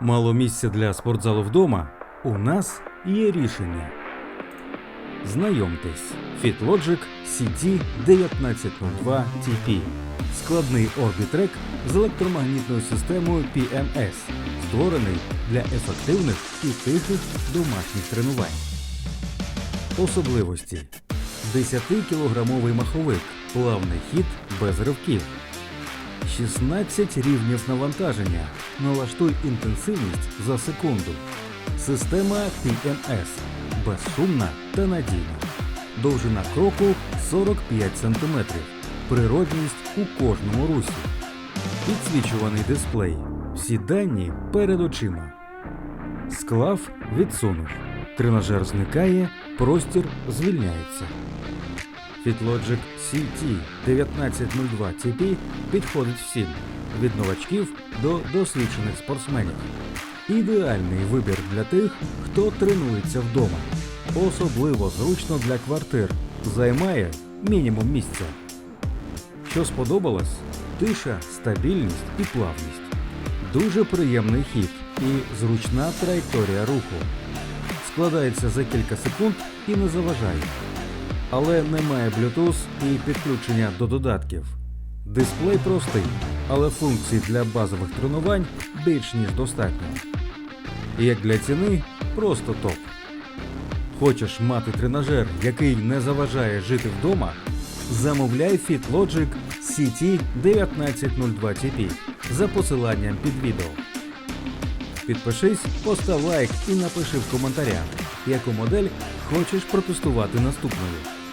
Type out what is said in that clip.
Мало місця для спортзалу вдома? У нас є рішення. Знайомтесь, FitLogic CT 1902 TP. Складний орбітрек з електромагнітною системою PMS, створений для ефективних і тихих домашніх тренувань. Особливості 10-кілограмовий маховик, плавний хід без ривків. 16 рівнів навантаження. Налаштуй інтенсивність за секунду. Система PMS. Безшумна та надійна. Довжина кроку 45 см. Природність у кожному русі. Підсвічуваний дисплей. Всі дані перед очима. Склав відсунув. Тренажер зникає, простір звільняється. FitLogic CT 1902 TP підходить всім від новачків до досвідчених спортсменів. Ідеальний вибір для тих, хто тренується вдома. Особливо зручно для квартир. Займає мінімум місця. Що сподобалось? Тиша, стабільність і плавність. Дуже приємний хід і зручна траєкторія руху. Складається за кілька секунд і не заважає але немає Bluetooth і підключення до додатків. Дисплей простий, але функцій для базових тренувань більш ніж достатньо. Як для ціни, просто топ. Хочеш мати тренажер, який не заважає жити вдома? Замовляй FitLogic CT 1902 TP за посиланням під відео. Підпишись, постав лайк і напиши в коментарях, яку модель хочеш протестувати наступною.